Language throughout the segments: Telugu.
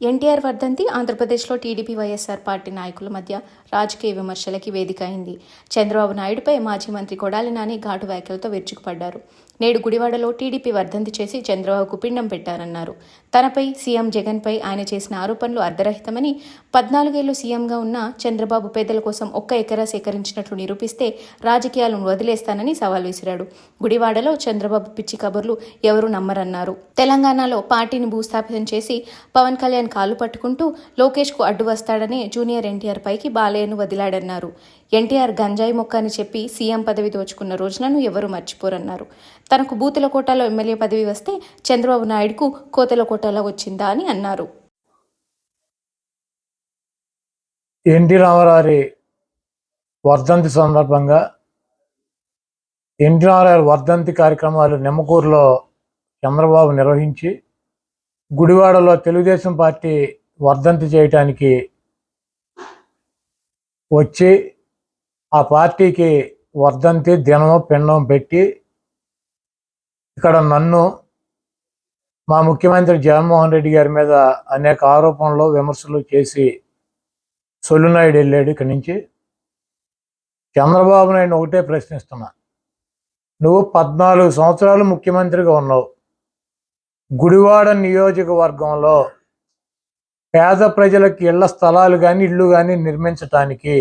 ఎన్టీఆర్ వర్ధంతి ఆంధ్రప్రదేశ్లో టీడీపీ వైఎస్ఆర్ పార్టీ నాయకుల మధ్య రాజకీయ విమర్శలకి వేదిక అయింది. చంద్రబాబు నాయుడుపై మాజీ మంత్రి కొడాలి నాని ఘాటు వ్యాఖ్యలతో విరుచుకుపడ్డారు. నేడు గుడివాడలో టీడీపీ వర్ధంతి చేసి చంద్రబాబుకు పిండం పెట్టారన్నారు. తనపై సీఎం జగన్పై ఆయన చేసిన ఆరోపణలు అర్ధరహితమని పద్నాలుగేళ్ళు సీఎంగా ఉన్న చంద్రబాబు పేదల కోసం ఒక్క ఎకరా సేకరించినట్లు నిరూపిస్తే రాజకీయాలను వదిలేస్తానని సవాల్ విసిరాడు. గుడివాడలో చంద్రబాబు పిచ్చి కబుర్లు ఎవరు నమ్మరన్నారు. తెలంగాణలో పార్టీని భూస్థాపితం చేసి పవన్ కళ్యాణ్ కాలు పట్టుకుంటూ లోకేష్కు అడ్డు వస్తాడని జూనియర్ ఎన్టీఆర్ పైకి బాలయ్యను వదిలాడన్నారు. ఎన్టీఆర్ గంజాయి మొక్క అని చెప్పి సీఎం పదవి దోచుకున్న రోజులను ఎవరూ మర్చిపోరన్నారు. తనకు బూతులకోటలో ఎమ్మెల్యే పదవి వస్తే చంద్రబాబు నాయుడుకు కోతలకోటలో వచ్చిందా అని అన్నారు. ఎన్టీ రామారావు వర్ధంతి సందర్భంగా ఎన్టీ రామారావు వర్ధంతి కార్యక్రమాలు నిమ్మకూరులో చంద్రబాబు నిర్వహించి గుడివాడలో తెలుగుదేశం పార్టీ వర్ధంతి చేయటానికి వచ్చి ఆ పార్టీకి వర్ధంతి దినం పిండం పెట్టి ఇక్కడ నన్ను మా ముఖ్యమంత్రి జగన్మోహన్ రెడ్డి గారి మీద అనేక ఆరోపణలు విమర్శలు చేసి సొల్లునాయుడు వెళ్ళాడు ఇక్కడి నుంచి. చంద్రబాబు నాయుడు ఒకటే ప్రశ్నిస్తున్నా. నువ్వు పద్నాలుగు సంవత్సరాలు ముఖ్యమంత్రిగా ఉన్నావు. గుడివాడ నియోజకవర్గంలో పేద ప్రజలకు ఇళ్ళ స్థలాలు కానీ ఇళ్ళు కానీ నిర్మించటానికి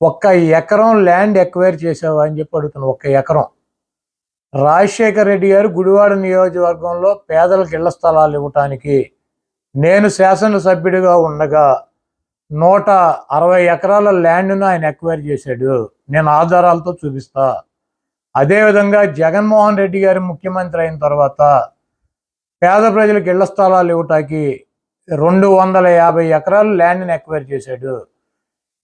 ఒక్క ఎకరం ల్యాండ్ ఎక్వైర్ చేసావా అని చెప్పి అడుగుతున్నావు ఒక్క ఎకరం. రాజశేఖర రెడ్డి గారు గుడివాడ నియోజకవర్గంలో పేదలకు ఇళ్ళ స్థలాలు ఇవ్వటానికి నేను శాసనసభ్యుడిగా ఉండగా నూట అరవై ఎకరాల ల్యాండ్ను ఆయన ఎక్వైర్ చేశాడు. నేను ఆధారాలతో చూపిస్తా. అదేవిధంగా జగన్మోహన్ రెడ్డి గారు ముఖ్యమంత్రి అయిన తర్వాత పేద ప్రజలకు ఇళ్ళ స్థలాలు ఇవ్వటానికి రెండు వందల యాభై ఎకరాలు ల్యాండ్ని ఎక్వైర్ చేశాడు.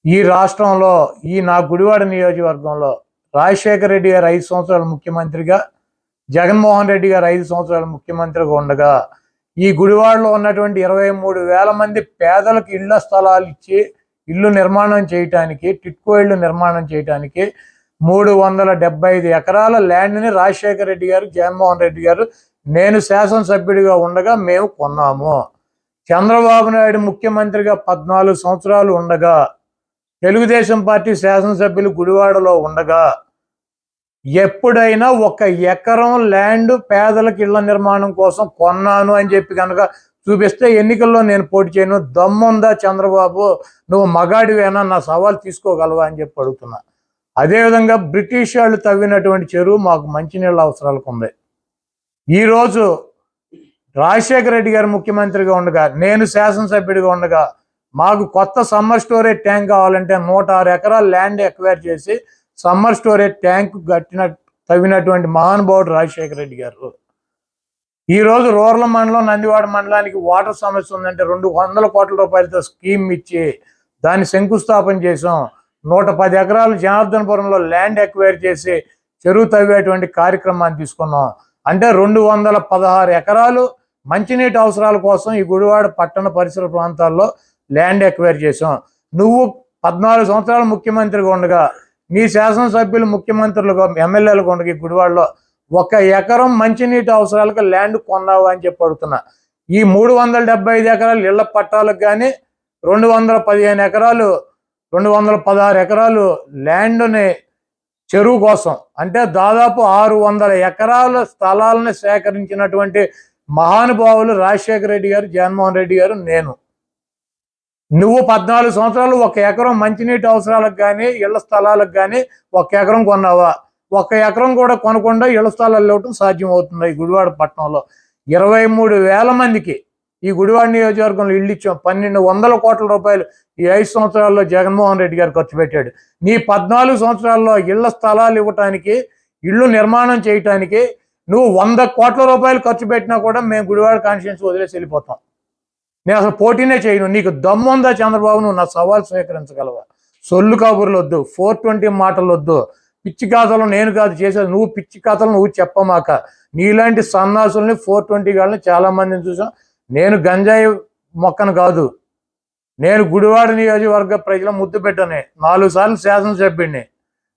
ఈ రాష్ట్రంలో ఈ నా గుడివాడ నియోజకవర్గంలో రాజశేఖర రెడ్డి గారు ఐదు సంవత్సరాలు ముఖ్యమంత్రిగా జగన్మోహన్ రెడ్డి గారు ఐదు సంవత్సరాలు ముఖ్యమంత్రిగా ఉండగా ఈ గుడివాడలో ఉన్నటువంటి ఇరవై మూడు వేల మంది పేదలకు ఇళ్ళ స్థలాలు ఇచ్చి ఇల్లు నిర్మాణం చేయటానికి టిట్కో ఇళ్ళు నిర్మాణం చేయటానికి మూడు వందల డెబ్బై ఐదు ఎకరాల ల్యాండ్ని రాజశేఖర రెడ్డి గారు జగన్మోహన్ రెడ్డి గారు నేను శాసనసభ్యుడిగా ఉండగా మేము కొన్నాము. చంద్రబాబు నాయుడు ముఖ్యమంత్రిగా పద్నాలుగు సంవత్సరాలు ఉండగా తెలుగుదేశం పార్టీ శాసనసభ్యులు గుడివాడలో ఉండగా ఎప్పుడైనా ఒక ఎకరం ల్యాండ్ పేదలకు ఇళ్ళ నిర్మాణం కోసం కొన్నాను అని చెప్పి కనుక చూపిస్తే ఎన్నికల్లో నేను పోటీ చేయను. దమ్ముందా చంద్రబాబు? నువ్వు మగాడివేనా? నా సవాల్ తీసుకోగలవా? అని చెప్పి అడుగుతున్నా. అదేవిధంగా బ్రిటిష్ వాళ్ళు తవ్వినటువంటి చెరువు మాకు మంచినీళ్ళ అవసరాలకు ఉంది. ఈరోజు రాజశేఖర రెడ్డి గారు ముఖ్యమంత్రిగా ఉండగా నేను శాసనసభ్యుడిగా ఉండగా మాకు కొత్త సమ్మర్ స్టోరేజ్ ట్యాంక్ కావాలంటే నూట ఆరు ఎకరాల ల్యాండ్ ఎక్వైర్ చేసి సమ్మర్ స్టోరేజ్ ట్యాంక్ కట్టిన తవ్వినటువంటి మహానుభావుడు రాజశేఖర రెడ్డి గారు. ఈ రోజు రూరల్ మండలం నందివాడ మండలానికి వాటర్ సమస్య ఉందంటే రెండు వందల కోట్ల రూపాయలతో స్కీమ్ ఇచ్చి దాన్ని శంకుస్థాపన చేసాం నూట పది ఎకరాలు జనార్దనపురంలో ల్యాండ్ ఎక్వైర్ చేసి చెరువు తవ్వేటువంటి కార్యక్రమాన్ని తీసుకున్నాం. అంటే రెండు వందల పదహారు ఎకరాలు మంచినీటి అవసరాల కోసం ఈ గుడివాడ పట్టణ పరిసర ప్రాంతాల్లో ల్యాండ్ ఎక్వైర్ చేసాం నువ్వు పద్నాలుగు సంవత్సరాలు ముఖ్యమంత్రిగా ఉండగా నీ శాసనసభ్యులు ముఖ్యమంత్రులుగా ఎమ్మెల్యేలుగా ఉండగా గుడివాడలో ఒక ఎకరం మంచినీటి అవసరాలకు ల్యాండ్ కొన్నావు అని చెప్పి అడుగుతున్నా. ఈ మూడు వందల డెబ్బై ఐదు ఎకరాలు ఇళ్ళ పట్టాలకు కానీ రెండు వందల పదిహేను ఎకరాలు రెండు వందల పదహారు ఎకరాలు ల్యాండ్ని చెరువు కోసం అంటే దాదాపు ఆరు వందల ఎకరాల స్థలాలను సేకరించినటువంటి మహానుభావులు రాజశేఖర రెడ్డి గారు జగన్మోహన్ రెడ్డి గారు నేను. నువ్వు పద్నాలుగు సంవత్సరాలు ఒక ఎకరం మంచినీటి అవసరాలకు కానీ ఇళ్ళ స్థలాలకు కానీ ఒక ఎకరం కొన్నావా? ఒక ఎకరం కూడా కొనకుండా ఇళ్ళ స్థలాలు ఇవ్వటం సాధ్యం అవుతుంది ఈ గుడివాడ పట్టణంలో. ఇరవై మూడు వేల మందికి ఈ గుడివాడ నియోజకవర్గంలో ఇల్లు ఇచ్చాం. పన్నెండు వందల కోట్ల రూపాయలు ఈ ఐదు సంవత్సరాల్లో జగన్మోహన్ రెడ్డి గారు ఖర్చు పెట్టాడు. నీ పద్నాలుగు సంవత్సరాల్లో ఇళ్ళ స్థలాలు ఇవ్వటానికి ఇళ్ళు నిర్మాణం చేయటానికి నువ్వు వంద కోట్ల రూపాయలు ఖర్చు పెట్టినా కూడా మేము గుడివాడ కాన్స్టిట్యూన్సీ వదిలేసి వెళ్ళిపోతాం. నేను అసలు పోటీనే చేయను. నీకు దమ్ముందా చంద్రబాబు? నువ్వు నా సవాల్ స్వీకరించగలవా? సొల్లు కబుర్లు వద్దు. ఫోర్ ట్వంటీ మాటలు వద్దు. పిచ్చి కథలు నేను కాదు చేసేది. నువ్వు పిచ్చి కథలు నువ్వు చెప్పమాక. నీలాంటి సన్నాసుల్ని ఫోర్ ట్వంటీ గాళ్ళని చాలా మందిని చూసాం. నేను గంజాయి మొక్కను కాదు. నేను గుడివాడ నియోజకవర్గ ప్రజల ముద్దు పెట్టనే. నాలుగు సార్లు శాసనసభ్యుడిని.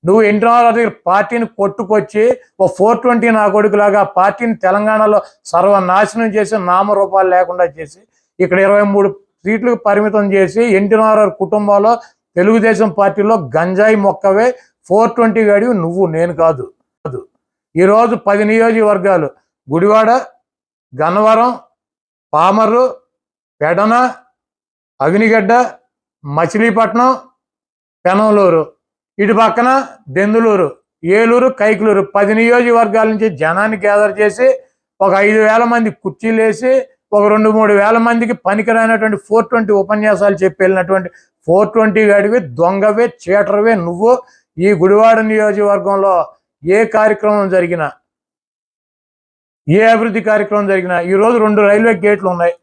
నువ్వు ఎన్టీ దగ్గర పార్టీని కొట్టుకొచ్చి ఓ ఫోర్ ట్వంటీ నా కొడుకులాగా పార్టీని తెలంగాణలో సర్వనాశనం చేసి నామరూపాలు లేకుండా చేసి ఇక్కడ ఇరవై మూడు సీట్లకు పరిమితం చేసి ఎన్టీఆర్ఆర్ కుటుంబంలో తెలుగుదేశం పార్టీలో గంజాయి మొక్కవే ఫోర్ ట్వంటీ గడివి నువ్వు నేను కాదు. కాదు. ఈరోజు పది నియోజకవర్గాలు. గుడివాడ గన్నవరం పామరు పెడన అవినిగడ్డ మచిలీపట్నం పెనంలూరు ఇటు పక్కన దెందులూరు ఏలూరు కైకులూరు. పది నియోజకవర్గాల నుంచి జనాన్ని గ్యాదర్ చేసి ఒక ఐదు వేల మంది కుర్చీలు వేసి ఒక రెండు మూడు వేల మందికి పనికిరానటువంటి ఫోర్ ట్వంటీ ఉపన్యాసాలు చెప్పి వెళ్ళినటువంటి ఫోర్ ట్వంటీ గడివి దొంగవే చీటర్వే నువ్వు ఈ గుడివాడ నియోజకవర్గంలో ఏ కార్యక్రమం జరిగినా ఏ అభివృద్ధి కార్యక్రమం జరిగినా ఈ రోజు రెండు రైల్వే గేట్లు ఉన్నాయి.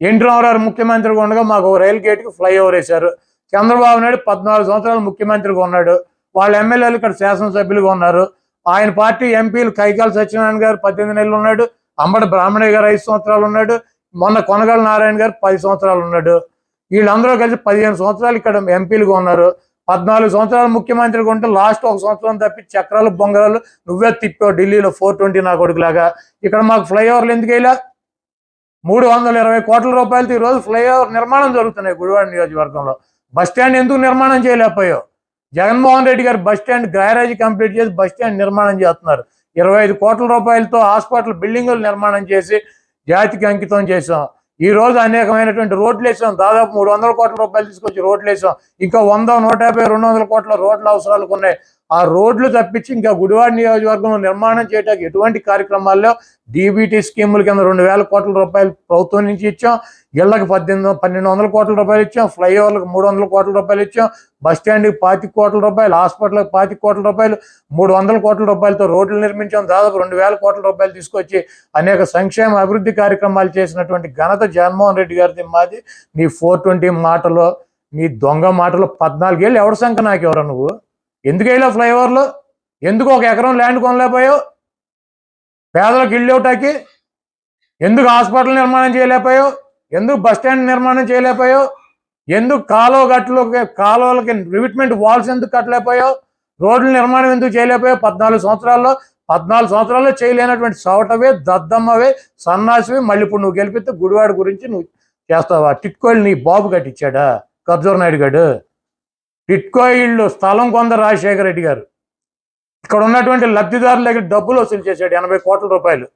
ఎన్టీ రామారావు ముఖ్యమంత్రిగా ఉండగా మాకు రైల్ గేట్కి ఫ్లైఓవర్ వేశారు. చంద్రబాబు నాయుడు పద్నాలుగు సంవత్సరాలు ముఖ్యమంత్రిగా ఉన్నాడు. వాళ్ళ ఎమ్మెల్యేలు ఇక్కడ శాసనసభ్యులుగా ఉన్నారు. ఆయన పార్టీ ఎంపీలు కైకాల సత్యనారాయణ గారు పద్దెనిమిది నెలలు ఉన్నాడు. అంబటి బ్రాహ్మణయ్య గారు ఐదు సంవత్సరాలు ఉన్నాడు మొన్న కొనగల నారాయణ గారు పది సంవత్సరాలు ఉన్నాడు. వీళ్ళందరూ కలిసి పదిహేను సంవత్సరాలు ఇక్కడ ఎంపీలుగా ఉన్నారు. పద్నాలుగు సంవత్సరాలు ముఖ్యమంత్రిగా ఉంటే లాస్ట్ ఒక సంవత్సరం తప్పి చక్రాలు బొంగరాలు నువ్వే తిప్పావు ఢిల్లీలో ఫోర్ ట్వంటీ నా కొడుకులాగా. ఇక్కడ మాకు ఫ్లైఓవర్లు ఎందుకు వెళ్ళా మూడు వందల ఇరవై కోట్ల రూపాయలతో ఈరోజు ఫ్లైఓవర్ నిర్మాణం జరుగుతున్నాయి గుడివాడ నియోజకవర్గంలో. బస్ స్టాండ్ ఎందుకు నిర్మాణం చేయలేకపోయావు? Jaganmohan Reddy garu bus stand garage complete చేసి బస్ స్టాండ్ నిర్మాణం చేస్తున్నారు. ఇరవై ఐదు కోట్ల రూపాయలతో హాస్పిటల్ బిల్డింగులు నిర్మాణం చేసి జాతికి అంకితం చేసాం ఈ రోజు అనేకమైనటువంటి రోడ్లు వేసాం. దాదాపు మూడు వందల కోట్ల రూపాయలు తీసుకొచ్చి రోడ్లు వేసాం. ఇంకా వంద నూట యాభై రెండు వందల కోట్ల రోడ్ల అవసరాలకు ఉన్నాయి. ఆ రోడ్లు తప్పించి ఇంకా గుడివాడ నియోజకవర్గంలో నిర్మాణం చేయడానికి ఎటువంటి కార్యక్రమాల్లో డీబీటీ స్కీముల కింద రెండు వేల కోట్ల రూపాయలు ప్రభుత్వం నుంచి ఇచ్చాం ఇళ్ళకు పద్దెనిమిది పన్నెండు వందల కోట్ల రూపాయలు ఇచ్చాం ఫ్లైఓవర్లకు మూడు వందల కోట్ల రూపాయలు ఇచ్చాం బస్ స్టాండ్కి పాతి కోట్ల రూపాయలు హాస్పిటల్కి పాతి కోట్ల రూపాయలు మూడు వందల కోట్ల రూపాయలతో రోడ్లు నిర్మించాం దాదాపు రెండు వేల కోట్ల రూపాయలు తీసుకొచ్చి అనేక సంక్షేమ అభివృద్ధి కార్యక్రమాలు చేసినటువంటి ఘనత జగన్మోహన్ రెడ్డి గారిది మాది. నీ ఫోర్ ట్వంటీ మాటలో నీ దొంగ మాటలో పద్నాలుగేళ్ళు ఎవరి సంఖ్య నాకు ఎవరు నువ్వు? ఎందుకు వెళ్ళావు ఫ్లైఓవర్లు? ఎందుకు ఒక ఎకరం ల్యాండ్ కొనలేకపోయావు? పేదలకు ఇల్లు ఒకటాకి ఎందుకు హాస్పిటల్ నిర్మాణం చేయలేకపోయావు? ఎందుకు బస్ స్టాండ్ నిర్మాణం చేయలేకపోయావు? ఎందుకు కాలువ గట్లు కాలువలకి రివిట్మెంట్ వాల్స్ ఎందుకు కట్టలేకపోయావు? రోడ్ల నిర్మాణం ఎందుకు చేయలేకపోయావు? పద్నాలుగు సంవత్సరాల్లో పద్నాలుగు సంవత్సరాల్లో చేయలేనటువంటి సవటవే దద్దమ్మవే సన్నాసివే మళ్ళీ ఇప్పుడు నువ్వు గెలిపితే గుడివాడ గురించి నువ్వు చేస్తావా? టిట్కోళ్ళు నీ బాబు కట్టించాడా కర్జూర్ నాయుడు గడు. టిట్కో ఇళ్ళు స్థలం కొంద రాజశేఖర రెడ్డి గారు. ఇక్కడ ఉన్నటువంటి లబ్ధిదారుల దగ్గర డబ్బులు వసూలు చేశాడు ఎనభై కోట్ల రూపాయలు.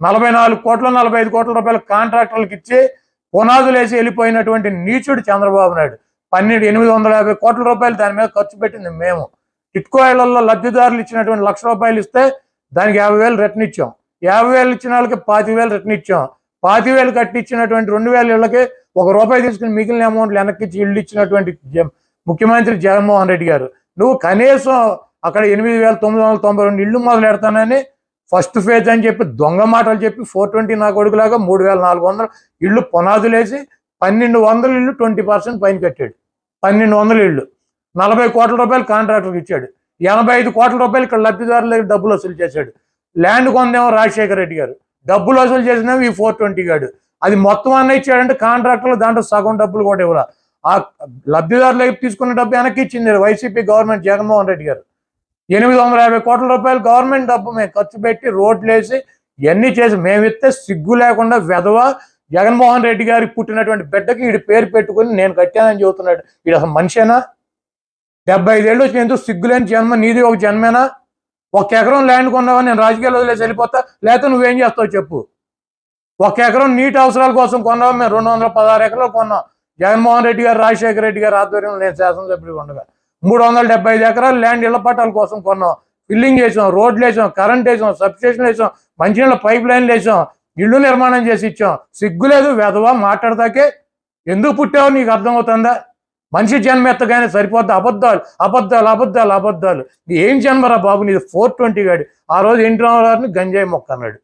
నలభై నాలుగు కోట్ల నలభై ఐదు కోట్ల రూపాయలు కాంట్రాక్టర్లకు ఇచ్చి పునాదులు వేసి వెళ్ళిపోయినటువంటి నీచుడు చంద్రబాబు నాయుడు. పన్నెండు ఎనిమిది వందల యాభై కోట్ల రూపాయలు దాని మీద ఖర్చు పెట్టింది మేము. టిట్కో ఇళ్ళలో లబ్ధిదారులు ఇచ్చినటువంటి లక్ష రూపాయలు ఇస్తే దానికి యాభై వేలు రిటర్న్ ఇచ్చాం. యాభై వేలు ఇచ్చిన వాళ్ళకి పాతి వేలు రిటర్న్ ఇచ్చాం. పాతి వేలు కట్టి ఇచ్చినటువంటి రెండు వేల ఇళ్ళకి ఒక రూపాయి తీసుకుని మిగిలిన అమౌంట్లు వెనక్కి ఇచ్చి ఇల్లు ఇచ్చినటువంటి ముఖ్యమంత్రి జగన్మోహన్ రెడ్డి గారు నువ్వు కనీసం అక్కడ ఎనిమిది వేల తొమ్మిది వందల తొంభై రెండు ఇళ్ళు మొదలు పెడతానని ఫస్ట్ ఫేజ్ అని చెప్పి దొంగ మాటలు చెప్పి ఫోర్ ట్వంటీ నా కొడుకులాగా మూడు వేల నాలుగు వందలు ఇళ్ళు పునాదులేసి పన్నెండు వందల ఇళ్ళు ట్వంటీ పర్సెంట్ పైన కట్టాడు. పన్నెండు వందల ఇళ్ళు. నలభై కోట్ల రూపాయలు కాంట్రాక్టర్కి ఇచ్చాడు. ఎనభై ఐదు కోట్ల రూపాయలు ఇక్కడ లబ్ధిదారుల డబ్బులు వసూలు చేశాడు. ల్యాండ్ కొందేమో రాజశేఖర రెడ్డి గారు. డబ్బులు వసూలు చేసినేమో ఈ ఫోర్ ట్వంటీ గాడు. అది మొత్తం అన్న ఇచ్చాడంటే కాంట్రాక్టర్లు దాంట్లో సగం డబ్బులు కూడా ఇవ్వరా ఆ లబ్ధిదారుల తీసుకున్న డబ్బు వెనక్కి ఇచ్చింది వైసీపీ గవర్నమెంట్ జగన్మోహన్ రెడ్డి గారు. ఎనిమిది వందల యాభై కోట్ల రూపాయలు గవర్నమెంట్ డబ్బు మేము ఖర్చు పెట్టి రోడ్లు వేసి ఇవన్నీ చేసి మేమిస్తే సిగ్గు లేకుండా వెధవ జగన్మోహన్ రెడ్డి గారికి పుట్టినటువంటి బిడ్డకి వీడి పేరు పెట్టుకుని నేను కట్టానని చెబుతున్నాడు. వీడు అసలు మనిషేనా? డెబ్బై ఐదేళ్ళు వచ్చిన ఎందుకు సిగ్గులేని జన్మ? నీది ఒక జన్మేనా? ఒక ఎకరం ల్యాండ్ కొన్నావా? నేను రాజకీయాలు వదిలేసి వెళ్ళిపోతా. లేకపోతే నువ్వేం చేస్తావు చెప్పు. ఒక ఎకరం నీటి అవసరాల కోసం కొన్నావా? మేము రెండు వందల పదహారు ఎకరాలు కొన్నాం. జగన్మోహన్ రెడ్డి గారు రాజశేఖర రెడ్డి గారు ఆధ్వర్యంలో నేను శాసనసభ్యుడిగా ఉండగా మూడు వందల డెబ్బై ఐదు ఎకరాలు ల్యాండ్ ఇళ్ళ పట్టాల కోసం కొన్నాం. ఫిల్లింగ్ చేసాం రోడ్లు వేసాం కరెంట్ వేసాం సబ్స్టేషన్ వేసాం మంచినీళ్ళ పైప్ లైన్లు వేసాం ఇళ్ళు నిర్మాణం చేసి ఇచ్చాం. సిగ్గులేదు వెధవా మాట్లాడతాకే. ఎందుకు పుట్టావో? నీకు అర్థమవుతుందా? మనిషి జన్మ ఎత్తగానే సరిపోద్ది? అబద్ధాలు అబద్ధాలు అబద్ధాలు అబద్ధాలు. ఏం జన్మరా బాబు? నీది ఫోర్ ట్వంటీ గాడి. ఆ రోజు ఎన్టీ రామారావుని గంజాయి మొక్క అన్నాడు.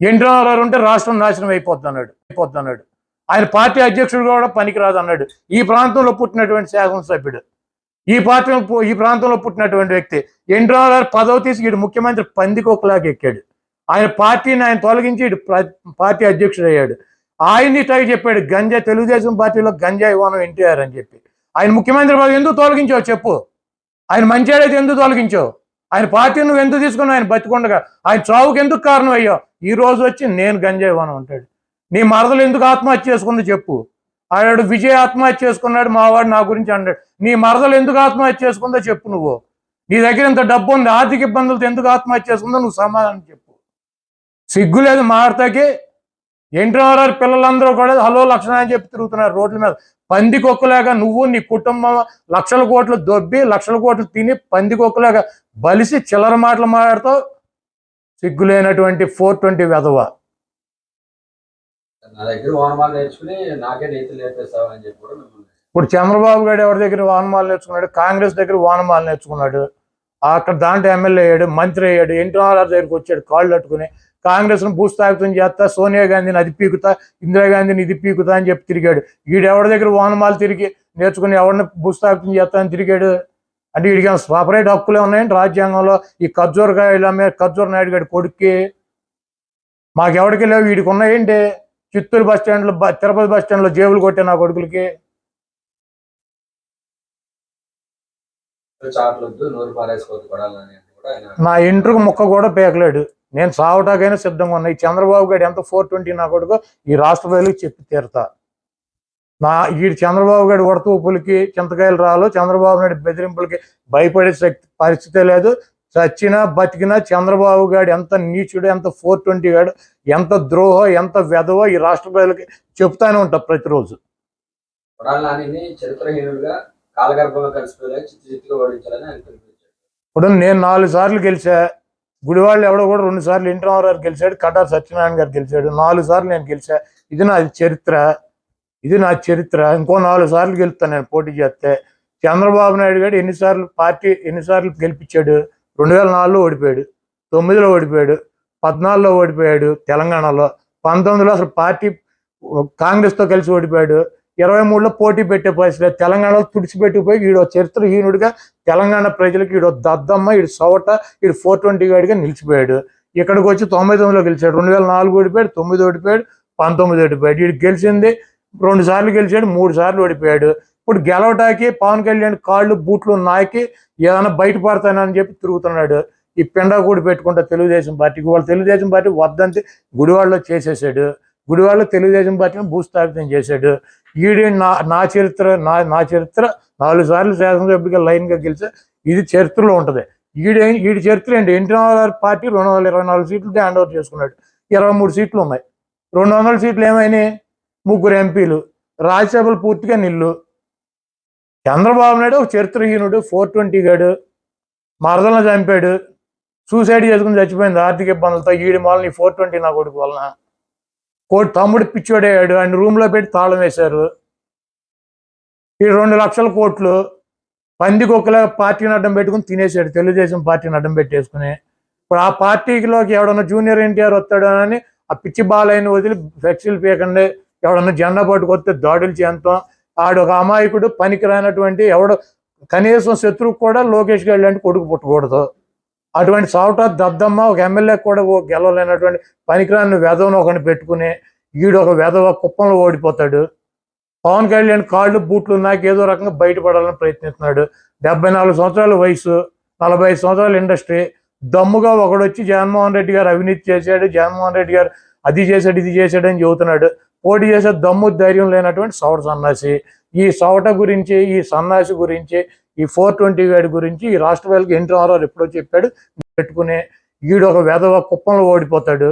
ఎన్టీ రామారావు ఉంటే రాష్ట్రం నాశనం అయిపోద్ది అన్నాడు. అయిపోద్ది అన్నాడు. ఆయన పార్టీ అధ్యక్షుడు కూడా పనికిరాదు అన్నాడు. ఈ ప్రాంతంలో పుట్టినటువంటి శాసనసభ్యుడు ఈ పార్టీ ఈ ప్రాంతంలో పుట్టినటువంటి వ్యక్తి. ఎన్టీఆర్ గారు పదవి తీసి ఇటు ముఖ్యమంత్రి పందికొకలాగా ఎక్కాడు. ఆయన పార్టీని ఆయన తొలగించి ఇటు పార్టీ అధ్యక్షుడు అయ్యాడు ఆయన్ని టై చెప్పాడు గంజా తెలుగుదేశం పార్టీలో గంజా ఇవ్వను ఎన్టీఆర్ అని చెప్పి. ఆయన ముఖ్యమంత్రి పదవి ఎందుకు తొలగించావు చెప్పు. ఆయన మంచివాడైతే ఎందుకు తొలగించావు? ఆయన పార్టీని నువ్వు ఎందుకు తీసుకున్నావు? ఆయన బతికొండగా. ఆయన చావుకి ఎందుకు కారణం అయ్యావు ఈ రోజు వచ్చి నేను గంజా ఇవ్వను అంటాడు. నీ మరదలు ఎందుకు ఆత్మహత్య చేసుకుందో చెప్పు. ఆడాడు విజయ్ ఆత్మహత్య చేసుకున్నాడు మావాడు నా గురించి అన్నాడు నీ మరదలు ఎందుకు ఆత్మహత్య చేసుకుందో చెప్పు నువ్వు. నీ దగ్గర ఇంత డబ్బు ఉంది ఆర్థిక ఇబ్బందులతో ఎందుకు ఆత్మహత్య చేసుకుందో నువ్వు సమాధానం చెప్పు. సిగ్గు లేదు మారతాకి. ఎన్టీఆర్ పిల్లలందరూ కూడా హలో లక్షణ అని చెప్పి తిరుగుతున్నారు రోడ్ల మీద. పందికొక్కలాగా నువ్వు నీ కుటుంబం లక్షల కోట్లు దొబ్బి లక్షల కోట్లు తిని పందికొక్కలాగా బలిసి చిల్లర మాటలు మాట్లాడుతూ సిగ్గులేనటువంటి ఫోర్ ట్వంటీ వెధవ. నా దగ్గర నేర్చుకుని నాకే నీతులు నేర్పిస్తావు అని చెప్పి కూడా మిమ్మల్ని ఇప్పుడు చంద్రబాబు గారు ఎవరి దగ్గర వాహనమాలు నేర్చుకున్నాడు? కాంగ్రెస్ దగ్గర వాహనమాలు నేర్చుకున్నాడు. అక్కడ దాంట్లో ఎమ్మెల్యే అయ్యాడు మంత్రి అయ్యాడు ఎన్టీఆర్ దగ్గరికి వచ్చాడు కాళ్ళు పట్టుకుని కాంగ్రెస్ను భూస్థాపితం చేస్తా సోనియా గాంధీని అది పీకుతా ఇందిరాగాంధీని ఇది పీకుతా అని చెప్పి తిరిగాడు. వీడు ఎవరి దగ్గర వాహనమాలు తిరిగి నేర్చుకుని ఎవరిని భూస్థాపితం చేస్తా అని తిరిగాడు? అంటే వీడికి సపరేట్ హక్కులే ఉన్నాయండి రాజ్యాంగంలో? ఈ ఖర్జూర్ ఇలా ఖర్జూర్ నాయుడు గారి కొడుక్కి మాకెవడికి లేవు? వీడికి ఉన్నాయండి చిత్తూరు బస్ స్టాండ్లో తిరుపతి బస్ స్టాండ్లో జేబులు కొట్టే నా కొడుకులకి. నా ఇంట్రుకు ముక్క కూడా పేకలేడు. నేను సావటాకైనా సిద్ధంగా ఉన్నా. ఈ చంద్రబాబు గారు ఎంత ఫోర్ ట్వంటీ నా కొడుకు ఈ రాష్ట్ర ప్రజలకు చెప్పి తీరుతా. నా ఈ చంద్రబాబు గారి ఉడత ఉప్పులకి చింతకాయలు రాలు చంద్రబాబు నాయుడు బెదిరింపులకి భయపడే శక్తి పరిస్థితే లేదు. చచ్చినా బతికినా చంద్రబాబు గారు ఎంత నీచుడు ఎంత ఫోర్ ట్వంటీ గాడు ఎంత ద్రోహో ఎంత వెధవో ఈ రాష్ట్ర ప్రజలకి చెప్తానే ఉంటా ప్రతిరోజు. ఇప్పుడు నేను నాలుగు సార్లు గెలిచా. గుడివాళ్ళు ఎవడో కూడా రెండు సార్లు ఇంటర్ గారు గెలిచాడు కటార్ సత్యనారాయణ గారు గెలిచాడు. నాలుగు సార్లు నేను గెలిచా. ఇది నా చరిత్ర. ఇది నా చరిత్ర. ఇంకో నాలుగు సార్లు గెలుస్తాను నేను పోటీ చేస్తే. చంద్రబాబు నాయుడు గారు ఎన్నిసార్లు పార్టీ ఎన్నిసార్లు గెలిపించాడు. రెండు వేల నాలుగులో ఓడిపోయాడు తొమ్మిదిలో ఓడిపోయాడు పద్నాలుగులో ఓడిపోయాడు తెలంగాణలో పంతొమ్మిదిలో అసలు పార్టీ కాంగ్రెస్తో కలిసి ఓడిపోయాడు ఇరవై మూడులో పోటీ పెట్టే పరిస్థితి తెలంగాణలో తుడిచిపెట్టిపోయి ఈడో చరిత్రహీనుడిగా తెలంగాణ ప్రజలకు ఈడో దద్దమ్మ ఈడు సవట ఈడు ఫోర్ ట్వంటీ గాడిగా నిలిచిపోయాడు. ఇక్కడికి వచ్చి తొంభై తొమ్మిదిలో గెలిచాడు రెండు వేల నాలుగు ఓడిపోయాడు తొమ్మిది ఓడిపోయాడు పంతొమ్మిది ఓడిపోయాడు. వీడు గెలిచింది రెండు సార్లు గెలిచాడు మూడు సార్లు ఓడిపోయాడు. ఇప్పుడు గెలవటానికి పవన్ కళ్యాణ్ కాళ్ళు బూట్లు నాకి ఏదైనా బయటపడతానని చెప్పి తిరుగుతున్నాడు. ఈ పెండ కూడా పెట్టుకుంటా తెలుగుదేశం పార్టీకి వాళ్ళు తెలుగుదేశం పార్టీ వద్దంతే గుడివాడలో చేసేసాడు. గుడివాడలో తెలుగుదేశం పార్టీని భూస్థాపితం చేశాడు. ఈడి నా నా చరిత్ర నా నా చరిత్ర నాలుగు సార్లు శాసనసభ్యుడిగా లైన్గా గెలిచి ఇది చరిత్రలో ఉంటుంది. ఈడే ఈడి చరిత్ర ఏంటి? ఎన్టీఆర్ పార్టీ రెండు వందల ఇరవై నాలుగు సీట్లు హ్యాండ్ ఓవర్ చేసుకున్నాడు. ఇరవై మూడు సీట్లు ఉన్నాయి. రెండు వందల సీట్లు ఏమైనాయి? ముగ్గురు ఎంపీలు. రాజ్యసభలు పూర్తిగా నిల్లు. చంద్రబాబు నాయుడు ఒక చరిత్రహీనుడు ఫోర్ ట్వంటీ గాడు మరదలను చంపాడు సూసైడ్ చేసుకుని చచ్చిపోయింది ఆర్థిక ఇబ్బందులతో ఈడి మూలని ఫోర్ ట్వంటీ నా కొడుకు వలన. కోటి తమ్ముడు పిచ్చోడయ్యాడు ఆయన రూమ్లో పెట్టి తాళం వేశారు. ఈ రెండు లక్షల కోట్లు పందికి పార్టీని అడ్డం పెట్టుకుని తినేసాడు తెలుగుదేశం పార్టీని అడ్డం పెట్టేసుకుని. ఇప్పుడు ఆ పార్టీలోకి ఎవడన్నా జూనియర్ ఎన్టీఆర్ వస్తాడు అని ఆ పిచ్చి బాలయ్యని వదిలి ఫ్లెక్సీలు పీకండి ఎవడన్నా జెండా పట్టుకొస్తే దాడులు చేస్తాం ఆడు ఒక అమాయకుడు పనికిరానటువంటి ఎవడు కనీసం శత్రువు కూడా లోకేష్ గారు లాంటి కొడుకు పుట్టకూడదు. అటువంటి సాఫ్ట్వేర్ దద్దమ్మ ఒక ఎమ్మెల్యే కూడా ఓ గెలవలేనటువంటి పనికిరాని వెధవను ఒకని పెట్టుకుని ఈడు ఒక వెధవ కుప్పంలో ఓడిపోతాడు. పవన్ కళ్యాణ్ కాళ్ళు బూట్లు నాకు ఏదో రకంగా బయటపడాలని ప్రయత్నిస్తున్నాడు. డెబ్బై నాలుగు సంవత్సరాల వయసు నలభై ఐదు సంవత్సరాల ఇండస్ట్రీ. దమ్ముగా ఒకడు వచ్చి జగన్మోహన్ రెడ్డి గారు అవినీతి చేశాడు జగన్మోహన్ రెడ్డి గారు అది చేశాడు ఇది చేశాడు అని చెబుతున్నాడు. పోటీ చేసే దమ్ము ధైర్యం లేనటువంటి సౌట సన్నాసి ఈ సౌట గురించి ఈ సన్నాసి గురించి ఈ ఫోర్ ట్వంటీ గైడ్ గురించి ఈ రాష్ట్ర ప్రజలకు ఎన్టీ రామారావు ఎప్పుడో చెప్పాడు. పెట్టుకునే ఈడు ఒక వెధవ కుప్పంలో ఓడిపోతాడు.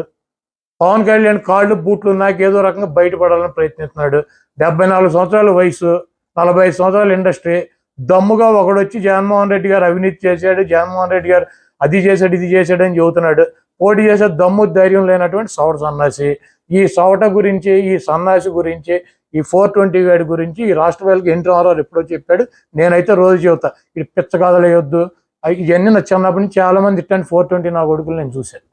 పవన్ కళ్యాణ్ కాళ్ళు బూట్లు నాకు ఏదో రకంగా బయటపడాలని ప్రయత్నిస్తున్నాడు. డెబ్బై నాలుగు సంవత్సరాల వయసు నలభై ఐదు సంవత్సరాల ఇండస్ట్రీ. దమ్ముగా ఒకడు వచ్చి జగన్మోహన్ రెడ్డి గారు అవినీతి చేశాడు జగన్మోహన్ రెడ్డి గారు అది చేశాడు ఇది చేశాడు అని చెబుతున్నాడు. పోటీ చేసే దమ్ము ధైర్యం లేనటువంటి సౌట సన్నాసి ఈ సవట గురించి ఈ సన్నాసి గురించి ఈ ఫోర్ ట్వంటీ వేడి గురించి ఈ రాష్ట్ర ప్రజలకు ఎన్టీ రామారావు ఎప్పుడో చెప్పాడు. నేనైతే రోజు చెబుతా ఇది పిచ్చ వేయొద్దు ఇవన్నీ నా చిన్నప్పటి నుంచి చాలా మంది ఇట్లాంటి ఫోర్ ట్వంటీ నా కొడుకులు నేను చూశాను.